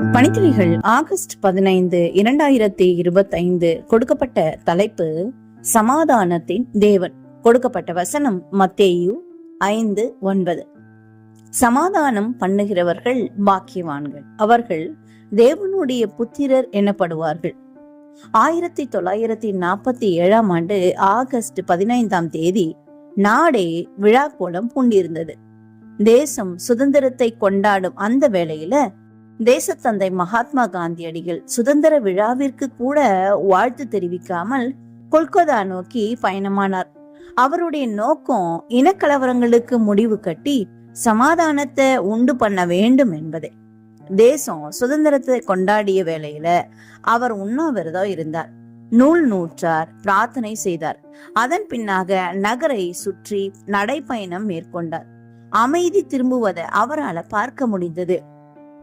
பணித்துளிகள் August பதினைந்து இரண்டாயிரத்தி இருபத்தி ஐந்து கொடுக்கப்பட்ட தலைப்பு சமாதானத்தின் தேவன். கொடுக்கப்பட்ட வசனம் மத்தேயு ஐந்து ஒன்பது. சமாதானம் பண்ணுகிறவர்கள் பாக்கியவான்கள். அவர்கள் தேவனுடைய புத்திரர் எனப்படுவார்கள். ஆயிரத்தி தொள்ளாயிரத்தி நாற்பத்தி ஏழாம் ஆண்டு ஆகஸ்ட் பதினைந்தாம் தேதி நாடே விழா கோலம் பூண்டிருந்தது. தேசம் சுதந்திரத்தை கொண்டாடும் அந்த வேளையில தேசத்தந்தை மகாத்மா காந்தியடிகள் சுதந்திர விழாவிற்கு கூட வாழ்த்து தெரிவிக்காமல் கொல்கத்தா நோக்கி பயணமானார். அவருடைய நோக்கம் இனக்கலவரங்களுக்கு முடிவு கட்டி சமாதானத்தை உண்டு பண்ண வேண்டும் என்பதே. தேசம் சுதந்திரத்தை கொண்டாடிய வேளையில அவர் உண்ணாவிரதம் இருந்தார். நூல் நூற்றார் பிரார்த்தனை செய்தார். அதன் பின்னாக நகரை சுற்றி நடைப்பயணம் மேற்கொண்டார். அமைதி திரும்புவதை அவரால் பார்க்க முடிந்தது.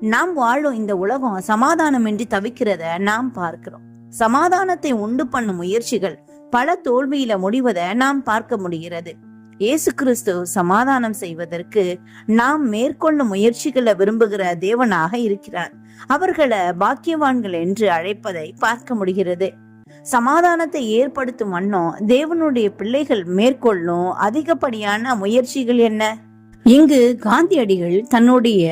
நாம் வாழும் இந்த உலகம் சமாதானமின்றி தவிக்கிறத நாம் பார்க்கிறோம். சமாதானத்தை உண்டு பண்ணும் முயற்சிகள் பல தோல்வியில முடிவதை நாம் பார்க்க முடிகிறது. இயேசு கிறிஸ்து சமாதானம் செய்வதற்கு நாம் மேற்கொள்ளும் முயற்சிகளை விரும்புகிற தேவனாக இருக்கிறார். அவர்களை பாக்கியவான்கள் என்று அழைப்பதை பார்க்க முடிகிறது. சமாதானத்தை ஏற்படுத்தும் வண்ணம் தேவனுடைய பிள்ளைகள் மேற்கொள்ளும் அதிகப்படியான முயற்சிகள் என்ன? இங்கு காந்தியடிகள் தன்னுடைய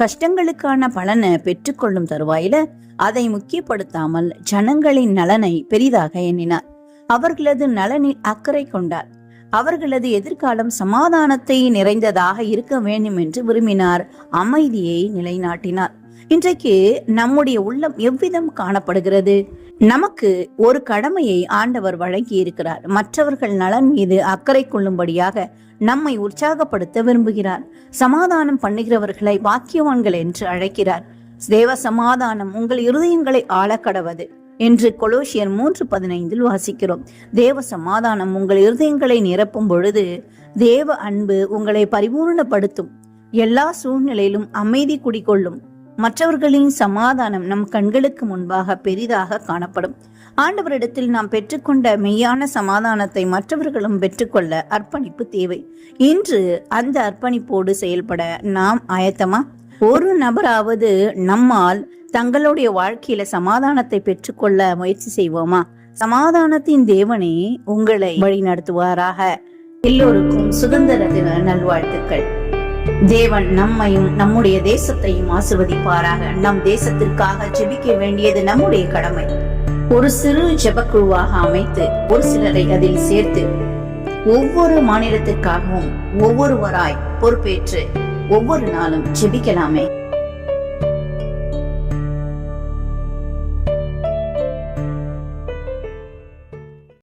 கஷ்டங்களுக்கான பலனை பெற்றுக்கொள்ளும் தருவாயில அதை முக்கியப்படுத்தாமல் ஜனங்களின் நலனை பெரிதாக எண்ணினார். அவர்களது நலனில் அக்கறை கொண்டார். அவர்களது எதிர்காலம் சமாதானத்தை நிறைந்ததாக இருக்க வேண்டும் என்று விரும்பினார். அமைதியை நிலைநாட்டினார். இன்றைக்கு நம்முடைய உள்ளம் எவ்விதம் காணப்படுகிறது? நமக்கு ஒரு கடமையை ஆண்டவர் வழங்கி இருக்கிறார் மற்றவர்கள் நலன் மீது அக்கறை கொள்ளும்படியாக நம்மை உற்சாகப்படுத்த விரும்புகிறார். சமாதானம் பண்ணுகிறவர்களை பாக்கியவான்கள் என்று அழைக்கிறார். தேவ சமாதானம் உங்கள் இருதயங்களை ஆளக்கடவது என்று கொலோசியர் மூன்று பதினைந்தில் வாசிக்கிறோம். தேவ சமாதானம் உங்கள் இருதயங்களை நிரப்பும் பொழுது தேவ அன்பு உங்களை பரிபூர்ணப்படுத்தும். எல்லா சூழ்நிலையிலும் அமைதி குடிகொள்ளும். மற்றவர்களின் சமாதானம் நம் கண்களுக்கு முன்பாக பெரிதாக காணப்படும். ஆண்டவரிடத்தில் நாம் பெற்றுக்கொண்ட மெய்யான சமாதானத்தை மற்றவர்களும் பெற்றுக்கொள்ள அர்ப்பணிப்பு தேவை. இன்று அந்த அர்ப்பணிப்போடு செயல்பட நாம் ஆயத்தமா? ஒரு நபராவது நம்மால் தங்களுடைய வாழ்க்கையில சமாதானத்தை பெற்றுக்கொள்ள முயற்சி செய்வோமா? சமாதானத்தின் தேவனே உங்களை வழி நடத்துவாராக எல்லோருக்கும் சுதந்திர தின நல்வாழ்த்துக்கள். தேவன் நம்மையும் நம்முடைய தேசத்தையும் ஆசிர்வதிப்பாராக. நம் தேசத்திற்காக ஜெபிக்க வேண்டியது நம்முடைய கடமை. ஒரு சிறு ஜெபக்குழுவாக அமைத்து ஒரு சிலரை அதில் சேர்த்து ஒவ்வொரு மாநிலத்திற்காகவும் ஒவ்வொருவராய் பொறுப்பேற்று ஒவ்வொரு நாளும் ஜெபிக்கலாமே.